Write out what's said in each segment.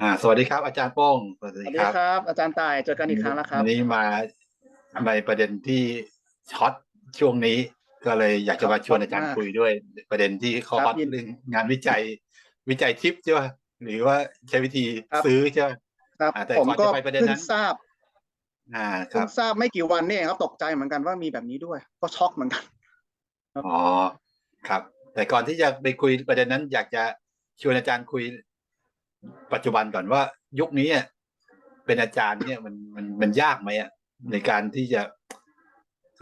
อ่า สวัสดีครับ อาจารย์โป้งสวัสสดีวัสดีครับ ครับ อาจารย์ตายเจอกันอีกครั้งแล้วครับวันนี้มาในประเด็นที่ช็อตช่วงนี้ ก็เลยอยากจะมาชวนอาจารย์มากคุยด้วย ประเด็นที่เขาครับฮอตยินเรื่องงานวิจัย วิจัยทิปใช่ไหมหรือว่าใช้วิธีครับซื้อใช่ไหมครับอ่าแต่ผมก่อนก็จะไปประเด็นเพิ่นั้งนทราบอ่าคเพิ่รังบทราบไม่กี่วันนี่เองครับตกใจเหมือนกันว่ามีแบบนี้ด้วย ก็ช็อกเหมือนกันอ๋อครับ แต่ก่อนที่จะไปคุยประเด็นนั้น อยากจะชวนอาจารย์คุย ปัจจุบันก่อนว่ายุคนี้อะเป็นอาจารย์เนี่ยมันมันมันยากไหมอะในการที่จะ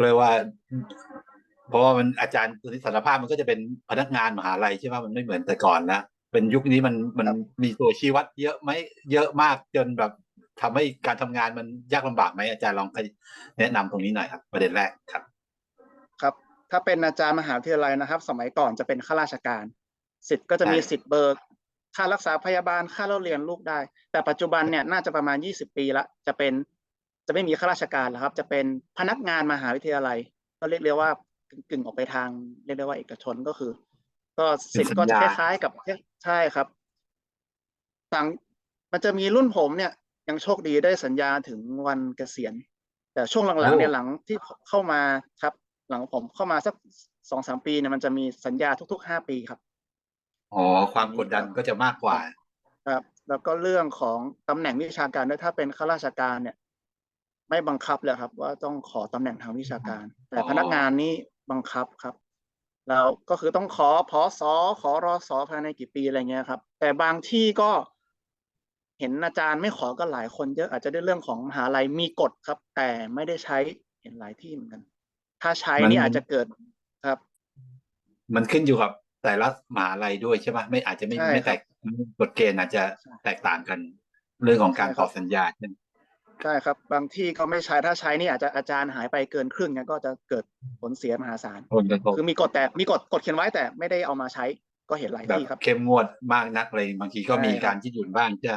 เรียกว่า เพราะว่ามันอาจารย์ตัวนี้สารภาพมันก็จะเป็นพนักงานมหาลัยใช่ไหมมันไม่เหมือนแต่ก่อนนะเป็นยุคนี้มันมันครับมีตัวชี้วัดเยอะไหมเยอะมากจนแบบทำให้การทำงานมันยากลำบากไหมอาจารย์ลองแนะนำตรงนี้หน่อยครับ ประเด็นแรกครับ ครับ ถ้าเป็นอาจารย์มหาวิทยาลัยนะครับ สมัยก่อนจะเป็นข้าราชการสิทธิ์ก็จะมีใช่สิทธิ์เบิก ค่ารักษาพยาบาลค่าเล่าเรียนลูกได้ แต่ปัจจุบันเนี่ยน่าจะประมาณยี่สิบปีละจะเป็นจะไม่มีข้าราชการแล้วครับ จะเป็นพนักงานมหาวิทยาลัย ก็เรียกเรียกว่ากึ่งกึ่งออกไปทางเรียกได้ว่าเอกชนก็คือ ก็สิทธิ์ก็จะคล้ายๆ กับใช่ครับต่างมันจะมีรุ่นผมเนี่ยยังโชคดีได้สัญญาถึงวันเกษียณ แต่ช่วงหลังๆเนี่ยโอ้หลังที่เข้ามาครับ หลังผมเข้ามาสักสองสามปีเนี่ยมันจะมีสัญญาทุกๆห้าปีครับ อ๋อความกดดันก็จะมากกว่า ครับแล้วก็เรื่องของตำแหน่งวิชาการด้วยถ้าเป็นข้าราชการเนี่ย ไม่บังคับเลยครับ ว่าต้องขอตำแหน่งทางวิชาการ แต่อ๋อพนักงานนี่บังคับครับแล้วก็คือต้องขอพอสอขอรอสอภายในกี่ปีอะไรเงี้ยครับ แต่บางที่ก็เห็นอาจารย์ไม่ขอก็หลายคนเยอะอาจจะด้วยเรื่องของมหาลัยมีกฎครับ แต่ไม่ได้ใช้เห็นหลายที่เหมือนกัน ถ้าใช้มันนี่อาจจะเกิดครับ มันขึ้นอยู่กับ แต่ละมหาลัยด้วยใช่ไหมไม่อาจจะไม่ใช่ไม่แตกกฎเกณฑ์อาจจะแตกต่างกัน เรื่องของการใช่ครับต่อสัญญาใช่ไหมใช่ครับ บางที่ก็ไม่ใช้ถ้าใช้นี่อาจจะอาจารย์หายไปเกินครึ่งเนี่ยก็จะเกิดผลเสียมหาศาลผลกระทบคือมีกฎแต่มีกฎกฎเขียนไว้แต่ไม่ได้เอามาใช้ก็เห็นหลายแบบที่ครับ เข้มงวดมากนักเลยบางทีก็มีใช่ครับการยืดหยุ่นบ้างใช่ไหม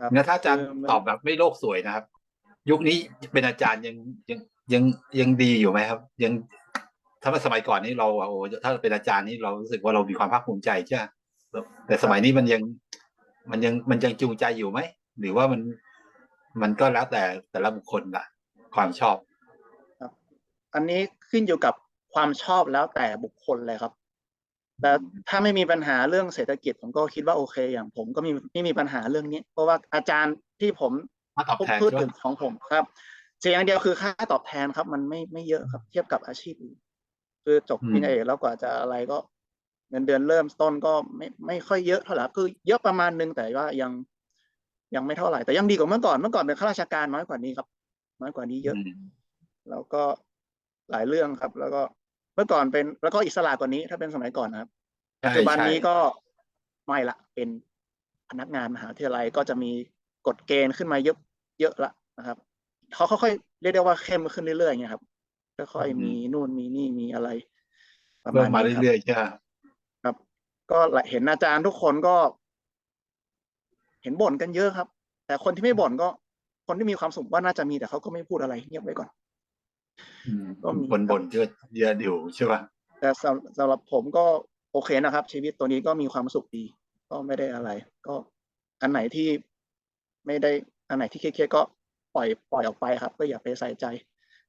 ครับงั้นถ้าอาจารย์คือมัน ตอบแบบไม่โลกสวยนะครับ ยุคนี้เป็นอาจารย์ยังยังยังยังดีอยู่ไหมครับ ยัง ถ้าเป็นสมัยก่อนนี้เราโอ้โหถ้าเป็นอาจารย์นี่เรารู้สึกว่าเรามีความภาคภูมิใจใช่ไหมแต่สมัยนี้มันยังมันยังมันยังจูงใจอยู่ไหมหรือว่ามันมันก็แล้วแต่แต่ละบุคคลละความชอบอันนี้ขึ้นอยู่กับความชอบแล้วแต่บุคคลเลยครับแต่ถ้าไม่มีปัญหาเรื่องเศรษฐกิจผมก็คิดว่าโอเค อย่างผมก็มีไม่มีปัญหาเรื่องนี้ เพราะว่าอาจารย์ที่ผมถ้าตอบแทนพูดใช่ถึไหมงของผมครับเสียอย่างเดียวคือค่าตอบแทนครับ มันไม่ไม่เยอะครับ เทียบกับอาชีพอื่น คือจบปริญญาเอกแล้วกว่าจะอะไรก็ เงินเดือนเริ่มต้นก็ไม่ไม่ค่อยเยอะเท่าไหร่คือเยอะประมาณนึงแต่ว่ายังยังไม่เท่าไหร่แต่ยังดีกว่าเมื่อก่อนเมื่อก่อนเป็นข้าราชการน้อยกว่านี้ครับ น้อยกว่านี้เยอะอืมแล้วก็หลายเรื่องครับ แล้วก็เมื่อก่อนเป็นแล้วก็อิสระกว่านี้ถ้าเป็นสมัยก่อนนะครับใช่ปัจจุบันใช่นี้ก็ไม่ละเป็นพนักงานมหาวิทยาลัยก็จะมีกฎเกณฑ์ขึ้นมาเยอะเยอะละนะครับเขาค่อยๆเรียกได้ว่าเข้มขึ้นเรื่อยๆอย่างเงี้ยครับ ค่อยๆมีนู่นมีนี่มีอะไรประเริ่มาณมมานี้ครับเรื่อยๆใช่ไหมครับก็เห็นอาจารย์ทุกคนก็ เห็นบ่นกันเยอะครับ แต่คนที่ไม่บ่นก็ คนที่มีความสุขว่าน่าจะมีแต่เขาก็ไม่พูดอะไรเงียบไว้ก่อน อืมก็มีบนบนๆเยอะเยอะอยู่ใช่ป่ะแต่สำสำหรับผมก็โอเคนะครับ ชีวิตตัวนี้ก็มีความสุขดี ก็ไม่ได้อะไร ก็อันไหนที่ไม่ได้อันไหนที่เครียดๆก็ปล่อยปล่อยออกไปครับ ก็อย่าไปใส่ใจ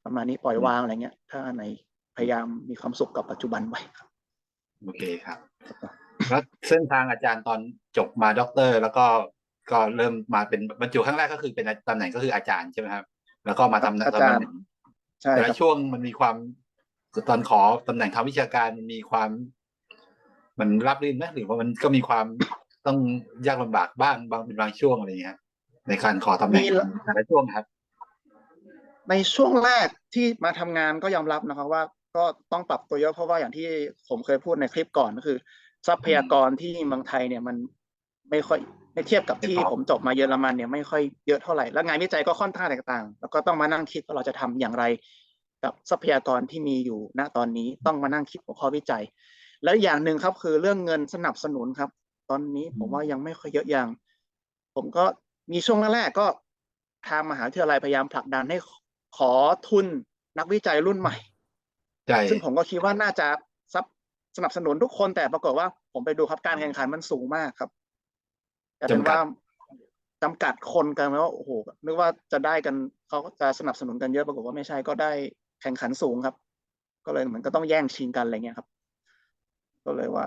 ประมาณนี้ปล่อยวางอะไรเงี้ย ถ้าอันไหนพยายามมีความสุขกับปัจจุบันไว้ครับโอเคครับแล้วเส้นทางอาจารย์ตอนจบมาด็อกเตอร์ แล้วก็ก็เริ่มมาเป็นบรรจุครั้งแรกก็คือเป็นตำแหน่งก็คืออาจารย์ใช่ไหมครับ แล้วก็มาทำอาตำจารย์แหน่งใช่แต่คละรับช่วงมันมีความตอนขอตำแหน่งทางวิชาการมันมีความ มันรับรื่นไหมหรือว่ามันก็มีความต้องยากลำบากบ้างบางเป็นบางช่วงอะไรอย่างเงี้ยครับในการขอตำแหน่งมีละแต่ละช่วงครับ ในช่วงแรกที่มาทำงานก็ยอมรับนะครับว่าก็ต้องปรับตัวเยอะเพราะว่าอย่างที่ผมเคยพูดในคลิปก่อนก็คือ ทรัพยากรที่เมืองไทยเนี่ยมันไม่ค่อยไม่เทียบกับที่ผมจบมาเยอรมันเนี่ยไม่ค่อยเยอะเท่าไหร่แล้วงานวิจัยก็ค่อนข้างแตกต่าง แล้วก็ต้องมานั่งคิดว่าเราจะทำอย่างไร กับทรัพยากรที่มีอยู่ณตอนนี้ต้องมานั่งคิดหัวข้อวิจัย แล้วอย่างหนึ่งครับคือเรื่องเงินสนับสนุนครับ ตอนนี้ผมว่ายังไม่ค่อยเยอะอย่าง ผมก็มีช่วงแรกๆก็ทางมหาวิทยาลัยพยายามผลักดันให้ ขอทุนนักวิจัยรุ่นใหม่ใช่ซึ่งผมก็คิดว่าน่าจะซับสนับสนุนทุกคนแต่ปรากฏว่าผมไปดูครับการแข่งขันมันสูงมากครับแต่เป็นว่าจำกัดคนกันไหมว่าโอ้โหนึกว่าจะได้กันเขาก็จะสนับสนุนกันเยอะปรากฏว่าไม่ใช่ก็ได้แข่งขันสูงครับ ก็เลยเหมือนก็ต้องแย่งชิงกันอะไรเงี้ยครับ ก็เลยว่า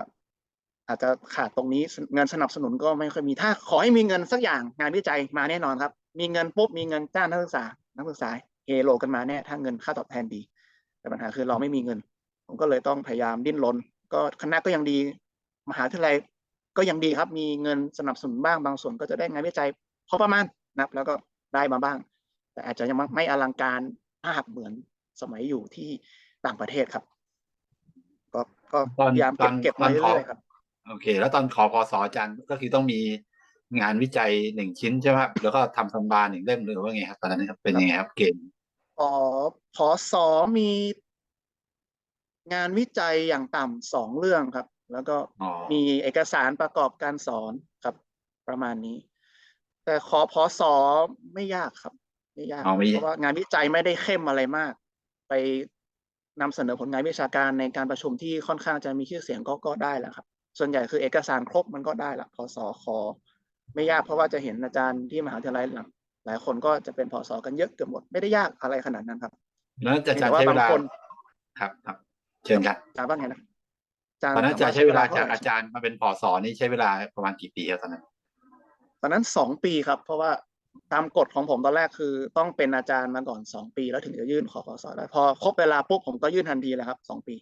อาจจะขาดตรงนี้เงินสนับสนุนก็ไม่ค่อยมีถ้าขอให้มีเงินสักอย่างงานวิจัยมาแน่นอนครับ มีเงินปุ๊บมีเงินจ้างนักศึกษานักศึกษา เฮโลกันมาแน่ถ้าเงินค่าตอบแทนดี แต่ปัญหาคือเราไม่มีเงิน ผมก็เลยต้องพยายามดิ้นรนก็คณะก็ยังดี มหาวิทยาลัยก็ยังดีครับ มีเงินสนับสนุนบ้างบางส่วนก็จะได้งานวิจัยพอประมาณนะครับแล้วก็ได้มาบ้าง แต่อาจจะยังไม่อลังการภาพเหมือนสมัยอยู่ที่ต่างประเทศครับ ก็ก็ตอนพยายามตอนเก็บเก็บตอมานขอเรื่อยๆครับโอเค แล้วตอนขอพอสออาจารย์ก็คือต้องมีงานวิจัยหนึ่งชิ้นใช่ไหมครับแล้วก็ทำตำราหนึ่งเล่มหรือว่าไงครับตอนนั้นครับเป็นยังไงครับเกณฑ์ อ๋อพอสอมีงานวิจัยอย่างต่ำสองเรื่องครับ แล้วก็อ๋อมีเอกสารประกอบการสอนครับ ประมาณนี้ แต่ขอพอสอไม่ยากครับ ไม่ยากอ๋อไม่เพราะว่างานวิจัยไม่ได้เข้มอะไรมาก ไปนำเสนอผลงานวิชาการในการประชุมที่ค่อนข้างจะมีชื่อเสียงก็ก็ได้แล้วครับ ส่วนใหญ่คือเอกสารครบมันก็ได้ละพอสอขอ ไม่ยากเพราะว่าจะเห็นอาจารย์ที่มหาวิทยาลัยหลัง หลายคนก็จะเป็นพอสอกันเยอะเกือบหมดไม่ได้ยากอะไรขนาดนั้นครับแล้วอาจารย์แต่ว่าใช้เวบางลาคนครับครับเชิญครับอาจารย์ว่าไงนะตอนนั้นอาจารย์ใช้เวลาจากท่ไหร่อาจารย์มาเป็นพอสอนี่ใช้เวลาประมาณกี่ปีครับตอนนั้นตอนนั้นสองปีครับ เพราะว่าตามกฎของผมตอนแรกคือ ต้องเป็นอาจารย์มาก่อนสองปี แล้วถึงจะยื่นขอพอสอได้พอครบเวลาปุ๊บผมก็ยื่นทันทีเลยครับสองปี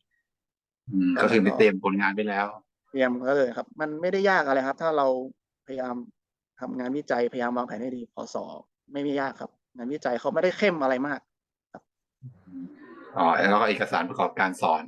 อืมก็คือไปเตรียมผลงานไปแล้ว เตรียมก็เลยครับ มันไม่ได้ยากอะไรครับ ถ้าเราพยายามทำงานวิจัยพยายามวางแผนให้ดีพอสอ ไม่มียากครับงานวิจัยเขาไม่ได้เข้มอะไรมากอ๋อแล้วก็เอกสารประกอบการสอน